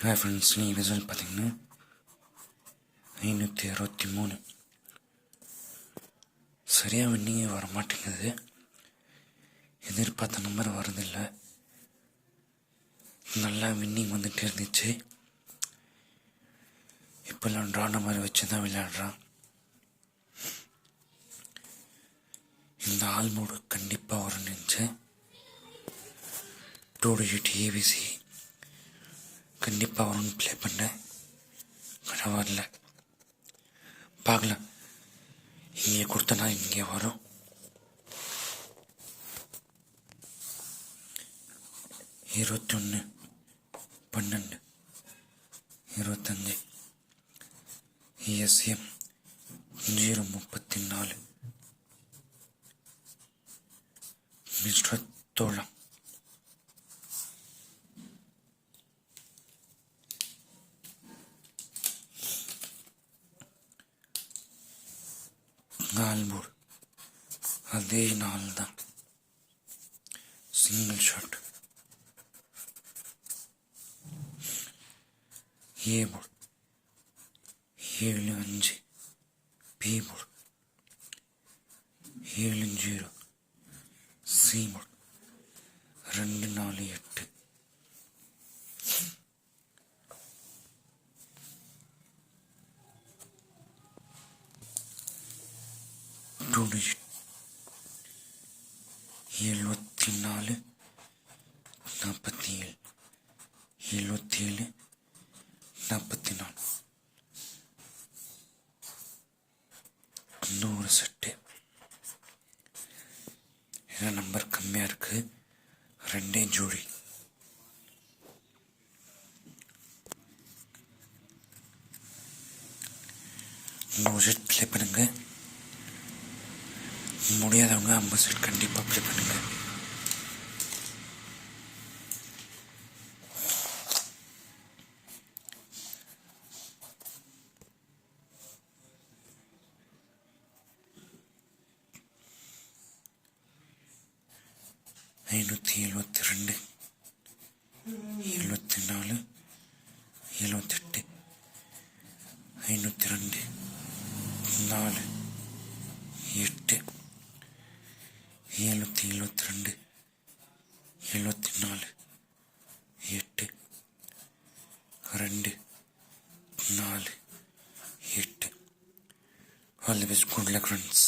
Hi friends நீ result பார்த்தீங்கன்னா ஐநூற்றி அறுபத்தி மூணு. சரியாக வின்னிங்கே வர மாட்டேங்குது எதிர்பார்த்த நம்பர் வரதில்லை நல்லா வின்னிங் வந்துகிட்டே இருந்துச்சு. இப்போல்லாம் ட்ரா நம்பர் வச்சு தான் விளையாடுறான். இந்த ஆல்மோடு கண்டிப்பாக வரும்னு நினச்சேன் டூ டிஜிட் ஏபிசி கண்டிப்பாக வரும்னு ப்ளே பண்ணேன். ஆனால் வரல. பார்க்கலாம் இங்கே கொடுத்தனா இங்கே வரும். இருபத்தொன்று பன்னெண்டு இருபத்தஞ்சி இஎஸ்எம் ஜீரோ முப்பத்தி நாலு. மிஸ்ரத் தோழம் ஆல்போர்டு அதே நாள் தான் சிங்கிள் ஷாட் ஏ போர்டு ஏழு அஞ்சு. பி போர்டு ஏழு ஜீரோ. சி போர்டு ரெண்டு நாலு எட்டு. டூ எழுபத்தி நாலு நாற்பத்தி ஏழு எழுபத்தி ஏழு நாற்பத்தி நாலு நூறு செட்டு. ஏன்னா நம்பர் கம்மியாக இருக்குது ரெண்டே ஜோடி. நூறு செட் ப்ளே பண்ணுங்கள் முடியாதவங்க ஐம்பது சீட் கண்டிப்பாக அப்ளை பண்ணுங்கள் ஐநூற்றி எழுபத்தி ரெண்டு எழுபத்தி நாலு எழுபத்தெட்டு ஐநூற்றி ரெண்டு நாலு எட்டு. எழுநூற்றி எழுபத்தி ரெண்டு எழுபத்தி நாலு எட்டு ரெண்டு நாலு எட்டு. All the best good luck friends